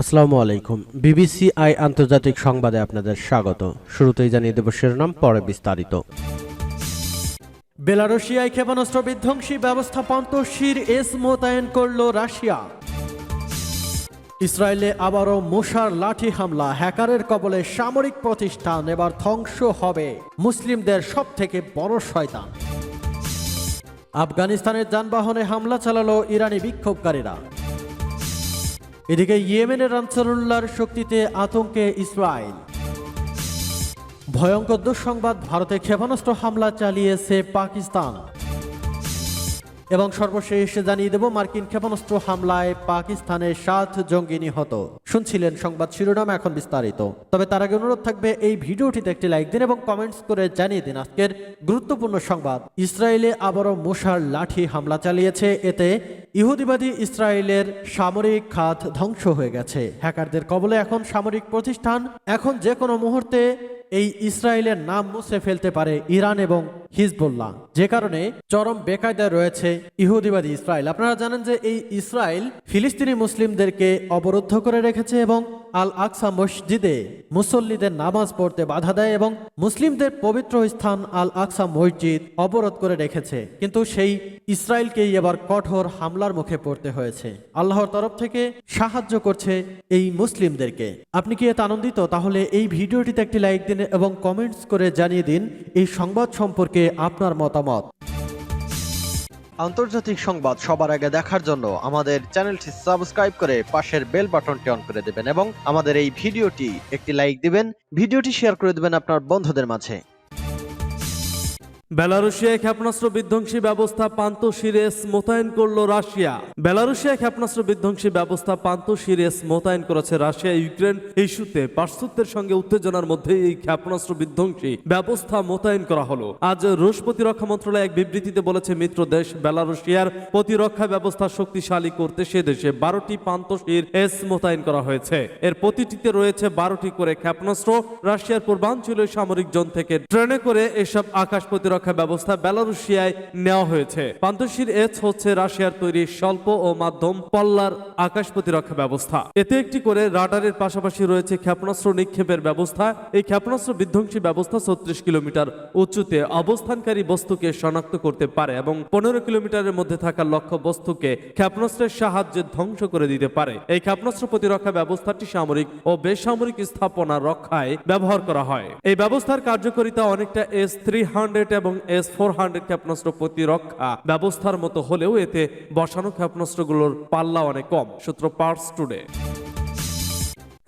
আসসালামু আলাইকুম। BBC I আন্তর্জাতিক সংবাদে আপনাদের স্বাগত। শুরুতেই জানিয়ে দেব শিরোনাম, পরে বিস্তারিত। বেলারুশিয়ায় ক্ষেপণাস্ত্র বিধ্বংসী ব্যবস্থা শির এস মোতায়েন করল রাশিয়া। ইসরায়েলে আবারও মোশার লাঠি হামলা। হ্যাকারের কবলে সামরিক প্রতিষ্ঠান এবার ধ্বংস হবে। মুসলিমদের সব থেকে বড় শয়তান। আফগানিস্তানের যানবাহনে হামলা চালালো ইরানি বিক্ষোভকারীরা। এদিকে ইয়েমেনের আনসারুল্লাহর শক্তিতে আতঙ্কে ইসরায়েল। ভয়ঙ্কর দুঃসংবাদ ভারতে ক্ষেপণাস্ত্র হামলা চালিয়েছে পাকিস্তান। এবং সর্বশেষ জানিয়ে দেব, মার্কিন ক্ষেপণাস্ত্র হামলায় পাকিস্তানের সাত জঙ্গি নিহত। শুনছিলেন সংবাদ শিরোনাম এখন বিস্তারিত। তবে তার আগে অনুরোধ থাকবে, এই ভিডিওটিতে একটি লাইক দিন এবং কমেন্টস করে জানিয়ে দিন আজকের গুরুত্বপূর্ণ সংবাদ। ইসরায়েলে আবারও মোশার লাঠি হামলা চালিয়েছে, এতে ইহুদিবাদী ইসরায়েলের সামরিক খাত ধ্বংস হয়ে গেছে। হ্যাকারদের কবলে এখন সামরিক প্রতিষ্ঠান, এখন যে কোনো মুহূর্তে এই ইসরায়েলের নাম মুছে ফেলতে পারে ইরান এবং হিজবুল্লাহ। যে কারণে চরম বেকায়দায় রয়েছে ইহুদিবাদী ইসরায়েল। আপনারা জানেন যে এই ইসরায়েল ফিলিস্তিনি মুসলিমদেরকে অবরুদ্ধ করে রেখেছে এবং আল আকসা মসজিদে মুসল্লিদের নামাজ পড়তে বাধা দেয় এবং মুসলিমদের পবিত্র স্থান আল আকসা মসজিদ অবরোধ করে রেখেছে। কিন্তু সেই ইসরায়েলকেই এবার কঠোর হামলার মুখে পড়তে হয়েছে। আল্লাহর তরফ থেকে সাহায্য করছে এই মুসলিমদেরকে। আপনি কি এত আনন্দিত? তাহলে এই ভিডিওটিতে একটি লাইক দিন এবং কমেন্টস করে জানিয়ে দিন এই সংবাদ সম্পর্কে আপনার মতামত। আন্তর্জাতিক সংবাদ সবার আগে দেখার জন্য আমাদের চ্যানেলটি সাবস্ক্রাইব করে পাশের বেল বাটনটি অন করে দেবেন এবং আমাদের এই ভিডিওটি একটি লাইক দিবেন, ভিডিওটি শেয়ার করে দেবেন আপনার বন্ধুদের মাঝে। বেলারুশিয়ায় ক্ষেপণাস্ত্র বিধ্বংসী ব্যবস্থা পান্ত সিরেস মোতায়েন করল রাশিয়া। বেলারুশিয়া ক্ষেপণাস্ত্র বিধ্বংসী ব্যবস্থা পান্ত সিরেস মোতায়েন করেছে রাশিয়া, ইউক্রেন। ইস্যুতে পার্শ্বত্বের সঙ্গে উত্তেজনার মধ্যে এই ক্ষেপণাস্ত্র বিধ্বংসী ব্যবস্থা মোতায়েন করা হলো। আজ রুশ প্রতিরক্ষা মন্ত্রণালয় এক বিবৃতিতে বলেছে, মিত্র দেশ বেলারুশিয়ার প্রতিরক্ষা ব্যবস্থা শক্তিশালী করতে সে দেশে বারোটি পান্তশির এস মোতায়েন করা হয়েছে। এর প্রতিটিতে রয়েছে বারোটি করে ক্ষেপণাস্ত্র। রাশিয়ার পূর্বাঞ্চলীয় সামরিক জোন থেকে ট্রেনে করে এসব আকাশ প্রতিরক্ষা ব্যবস্থা বেলারুশিয়ায় নেওয়া হয়েছে। পান্তশির এস হচ্ছে রাশিয়ার তৈরি স্বল্প ও মাধ্যম পল্লার আকাশ প্রতিরক্ষা ব্যবস্থা। এতে একটি করে রাডারের পাশাপাশি রয়েছে ক্ষেপণাস্ত্র নিক্ষেপের ব্যবস্থা। এই ক্ষেপণাস্ত্র বিধ্বংসী ব্যবস্থা ছত্রিশ কিলোমিটার উঁচুতে অবস্থানকারী বস্তুকে শনাক্ত করতে পারে এবং পনেরো কিলোমিটারের মধ্যে থাকা লক্ষ্য বস্তুকে ক্ষেপণাস্ত্রের সাহায্যে ধ্বংস করে দিতে পারে। এই ক্ষেপণাস্ত্র প্রতিরক্ষা ব্যবস্থাটি সামরিক ও বেসামরিক স্থাপনা রক্ষায় ব্যবহার করা হয়। এই ব্যবস্থার কার্যকারিতা অনেকটা এস থ্রি হান্ড্রেড এবং এস ফোর হান্ড্রেড ক্ষেপণাস্ত্র প্রতিরক্ষা ব্যবস্থার মতো হলেও এতে বসানো ক্ষেপণাস্ত্রগুলোর পাল্লা অনেক কম, সূত্র পার্স টুডে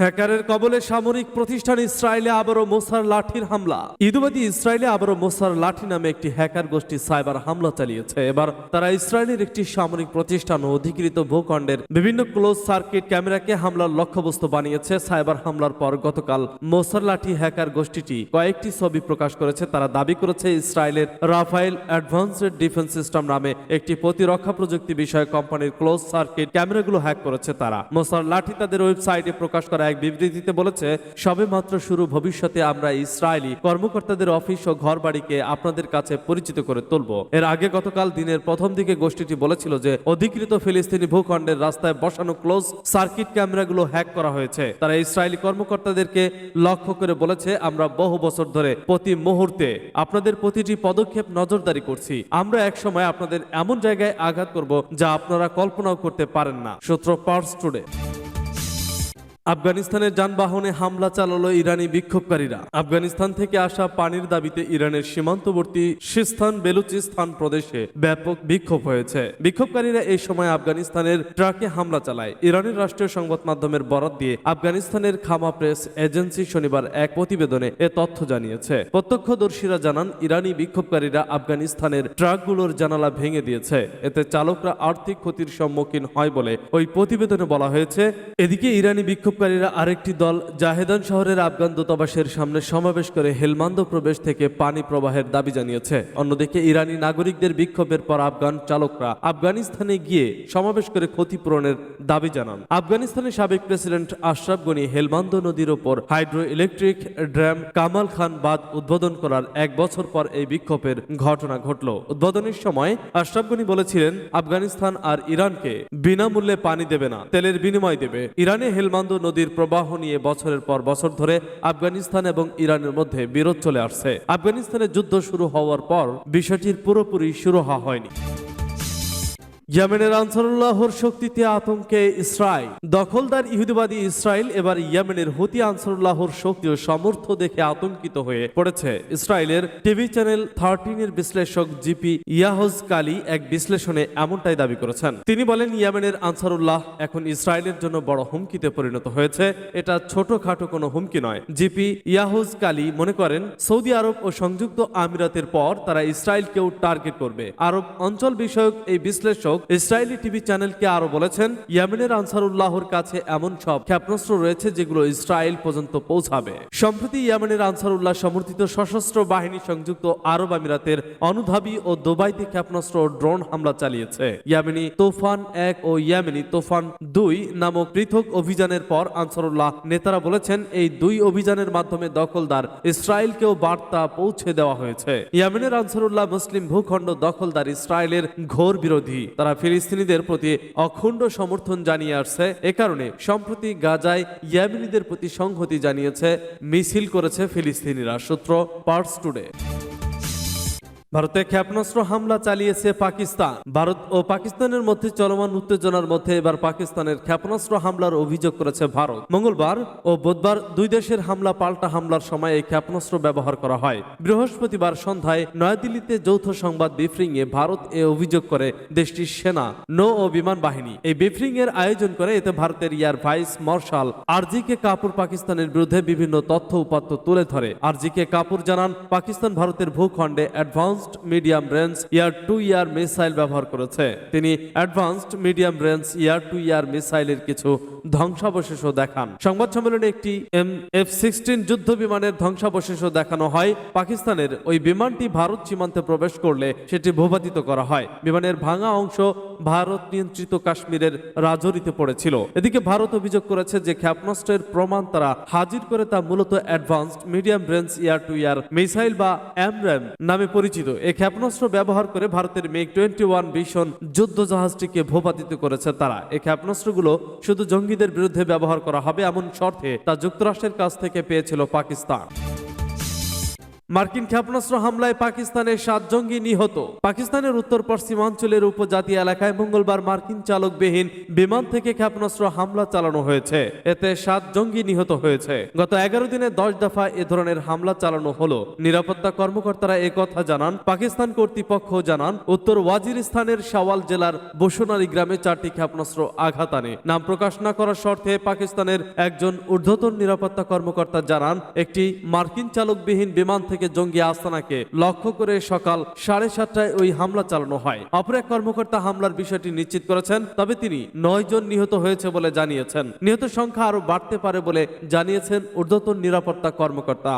হ্যাকারের কবলে সামরিক প্রতিষ্ঠান ইসরায়েলে আবারও মোসার লাঠির হামলা। ইদুবাদী ইসরায়েলে আবারও মোসার লাঠি নামে একটি হ্যাকার গোষ্ঠী সাইবার হামলা চালিয়েছে। এবার তারা ইসরায়েলের একটি সামরিক প্রতিষ্ঠান ও অধিকৃত ভূখণ্ডের বিভিন্ন ক্লোজ সার্কিট ক্যামেরাকে হামলার লক্ষ্যবস্তু বানিয়েছে। সাইবার হামলার পর গতকাল মোসার লাঠি হ্যাকার গোষ্ঠীটি কয়েকটি ছবি প্রকাশ করেছে। তারা দাবি করেছে, ইসরায়েলের রাফাইল অ্যাডভান্সড ডিফেন্স সিস্টেম নামে একটি প্রতিরক্ষা প্রযুক্তি বিষয়ক কোম্পানির ক্লোজ সার্কিট ক্যামেরাগুলো হ্যাক করেছে তারা। মোসার লাঠি তাদের ওয়েবসাইটে প্রকাশ করা এক বিবৃতিতে বলেছে সবে মাত্র শুরু, ভবিষ্যতে আমরা ইসরায়েলি কর্মকর্তাদের অফিস ও ঘর বাড়িকে আপনাদের কাছে পরিচিত করে তুলব। এর আগে গতকাল দিনের প্রথম দিকে গোষ্ঠীটি বলেছিল যে, অধিকৃত ফিলিস্তিনি ভূখণ্ডের রাস্তায় বসানো ক্লোজ সার্কিট ক্যামেরাগুলো হ্যাক করা হয়েছে। তারা ইসরায়েলি কর্মকর্তাদেরকে লক্ষ্য করে বলেছে, আমরা বহু বছর ধরে প্রতি মুহূর্তে আপনাদের প্রতিটি পদক্ষেপ নজরদারি করছি। আমরা এক সময় আপনাদের এমন জায়গায় আঘাত করব যা আপনারা কল্পনাও করতে পারেন না। সূত্র পার্স টুডে। আফগানিস্তানের যানবাহনে হামলা চালালো ইরানি বিক্ষোভকারীরা। আফগানিস্তান থেকে আসা পানির দাবিতে ইরানের সীমান্তবর্তী সিস্তান বেলুচিস্তান প্রদেশে ব্যাপক বিক্ষোভ হয়েছে। বিক্ষোভকারীরা এই সময় আফগানিস্তানের ট্রাকে হামলা চালায়। ইরানের রাষ্ট্রীয় সংবাদ মাধ্যমের বরাত দিয়ে আফগানিস্তানের খামা প্রেস এজেন্সি শনিবার এক প্রতিবেদনে এ তথ্য জানিয়েছে। প্রত্যক্ষদর্শীরা জানান, ইরানি বিক্ষোভকারীরা আফগানিস্তানের ট্রাকগুলোর জানালা ভেঙে দিয়েছে। এতে চালকরা আর্থিক ক্ষতির সম্মুখীন হয় বলে ওই প্রতিবেদনে বলা হয়েছে। এদিকে ইরানি বিক্ষোভ বিক্ষোভকারীরা আরেকটি দল জাহেদান শহরের আফগান দূতাবাসের সামনে সমাবেশ করে হেলমান্দ প্রবেশ থেকে পানি প্রবাহের দাবি জানিয়েছে। অন্যদিকে ইরানি নাগরিকদের বিক্ষোভের পর আফগান চালকরা আফগানিস্তানে গিয়ে সমাবেশ করে ক্ষতিপূরণের দাবি জানান। আফগানিস্তানের সাবেক প্রেসিডেন্ট আশরাফ গনি হেলমান্দ নদীর ওপর hydro electric dam Kamal Khan বাঁধ উদ্বোধন করার এক বছর পর এই বিক্ষোভের ঘটনা ঘটল। উদ্বোধনের সময় আশরাফ গনি বলেছিলেন, আফগানিস্তান আর ইরানকে বিনামূল্যে পানি দেবে না, তেলের বিনিময় দেবে। ইরানে হেলমান্দ নদীর প্রবাহ নিয়ে বছরের পর বছর ধরে আফগানিস্তান এবং ইরানের মধ্যে বিরোধ চলে আসছে। আফগানিস্তানে যুদ্ধ শুরু হওয়ার পর বিষয়টির পুরোপুরি শুরু হওয়া হয়নি। ইয়েমেনের আনসারুল্লাহর শক্তিতে আতঙ্কে ইসরায়েল। দখলদার ইহুদিবাদী ইসরায়েল এবার ইয়েমেনের হুতি আনসারুল্লাহর শক্তি ও সামর্থ্য দেখে আতঙ্কিত হয়ে পড়েছে। ইসরায়েলের টিভি চ্যানেল থার্টিনের বিশ্লেষক জিপি ইয়াহজ কালি এক বিশ্লেষণে এমনটাই দাবি করেছেন। তিনি বলেন, ইয়েমেনের আনসারুল্লাহ এখন ইসরায়েলের জন্য বড় হুমকিতে পরিণত হয়েছে। এটা ছোটখাটো কোনো হুমকি নয়। জিপি ইয়াহুজ কালি মনে করেন, সৌদি আরব ও সংযুক্ত আমিরাতের পর তারা ইসরায়েলকেও টার্গেট করবে। আরব অঞ্চল বিষয়ক এই বিশ্লেষক ইসরায়েলি টিভি চ্যানেলকে আরও বলেছেন, ইয়েমেনের আনসারুল্লাহর কাছে এমন সব ক্ষেপণাস্ত্র রয়েছে যেগুলো ইসরায়েল পর্যন্ত পৌঁছাবে। সম্প্রতি ইয়েমেনের আনসারুল্লাহ সমর্থিত সশস্ত্র বাহিনী সংযুক্ত আরব আমিরাতের অনুধাবী ও দুবাইতে ক্ষেপণাস্ত্র ড্রোন হামলা চালিয়েছে। ইয়ামেনি তোফান এক ও ইয়ামেনি তোফান দুই নামক পৃথক অভিযানের পর আনসারুল্লাহ নেতারা বলেছেন, এই দুই অভিযানের মাধ্যমে দখলদার ইসরায়েলকেও বার্তা পৌঁছে দেওয়া হয়েছে। ইয়ামেনের আনসারুল্লাহ মুসলিম ভূখণ্ড দখলদার ইসরায়েলের ঘোর বিরোধী। তারা ফিলিস্তিনিদের প্রতি অখণ্ড সমর্থন জানিয়ে আসছে। এ কারণে সম্প্রতি গাজায় ইয়াবিনীদের প্রতি সংহতি জানিয়েছে, মিছিল করেছে ফিলিস্তিনিরা। সূত্র পার্স টুডে ভারতে ক্ষেপণাস্ত্র হামলা চালিয়েছে পাকিস্তান। ভারত ও পাকিস্তানের মধ্যে চলমান উত্তেজনার মধ্যে এবার পাকিস্তানের ক্ষেপণাস্ত্র হামলার অভিযোগ করেছে ভারত। মঙ্গলবার ও বুধবার দুই দেশের হামলা পাল্টা হামলার সময় এই ক্ষেপণাস্ত্র ব্যবহার করা হয়। বৃহস্পতিবার সন্ধ্যায় নয়াদিল্লিতে যৌথ সংবাদ ব্রিফিং এ ভারত এ অভিযোগ করে দেশটির সেনা, নৌ ও বিমান বাহিনী। এই ব্রিফিং এর আয়োজন করে এতে ভারতের air vice marshal R G K Kapoor পাকিস্তানের বিরুদ্ধে বিভিন্ন তথ্য উপাত্ত তুলে ধরে। আরজি কে কাপুর জানান, পাকিস্তান ভারতের ভূখণ্ডে advanced medium range air to air missile ব্যবহার করেছে। তিনি advanced medium range air to air মিসাইলের কিছু ধ্বংসাবশেষও দেখান। সংবাদ সম্মেলনে একটি এম এফ সিক্সটিন যুদ্ধ বিমানের ধ্বংসাবশেষও দেখানো হয়। পাকিস্তানের ওই বিমানটি ভারত সীমান্তে প্রবেশ করলে সেটি ভূপাতিত করা হয়। বিমানের ভাঙা অংশ ভারত নিয়ন্ত্রিত কাশ্মীরের রাজরিতে পড়েছিল। এদিকে ভারত অভিযোগ করেছে যে ক্ষেপণাস্ত্রের প্রমাণ তারা হাজির করে তা মূলত advanced medium range air to air missile বা অ্যামরাম নামে পরিচিত। এই ক্ষেপণাস্ত্র ব্যবহার করে ভারতের মেক টোয়েন্টি ওয়ান ভীষণ যুদ্ধ জাহাজটিকে ভূপাতিত করেছে তারা। এই ক্ষেপণাস্ত্রগুলো শুধু জঙ্গিদের বিরুদ্ধে ব্যবহার করা হবে এমন শর্তে তা যুক্তরাষ্ট্রের কাছ থেকে পেয়েছিল পাকিস্তান। মার্কিন ক্ষেপণাস্ত্র হামলায় পাকিস্তানের সাত জঙ্গি নিহত। পাকিস্তানের উত্তর পশ্চিমাঞ্চলের উপজাতি এলাকায় মঙ্গলবার মার্কিন চালকবিহীন বিমান থেকে ক্ষেপণাস্ত্র হামলা চালানো হয়েছে। এতে সাত জঙ্গি নিহত হয়েছে। গত এগারো দিনে দশ দফা এ ধরনের হামলা চালানো হলো। নিরাপত্তা কর্মকর্তারা একথা জানান। পাকিস্তান কর্তৃপক্ষ জানান, উত্তর ওয়াজিরিস্তানের শাওয়াল জেলার বসুনারি গ্রামে চারটি ক্ষেপণাস্ত্র আঘাত আনে। নাম প্রকাশ না করার শর্তে পাকিস্তানের একজন ঊর্ধ্বতন নিরাপত্তা কর্মকর্তা জানান, একটি মার্কিন চালকবিহীন বিমান থেকে জঙ্গি আস্তানাকে লক্ষ্য করে সকাল সাড়ে সাতটায় ওই হামলা চালানো হয়। অপর এক কর্মকর্তা হামলার বিষয়টি নিশ্চিত করেছেন, তবে তিনি নয় জন নিহত হয়েছে বলে জানিয়েছেন। নিহত সংখ্যা আরও বাড়তে পারে বলে জানিয়েছেন ঊর্ধ্বতন নিরাপত্তা কর্মকর্তা।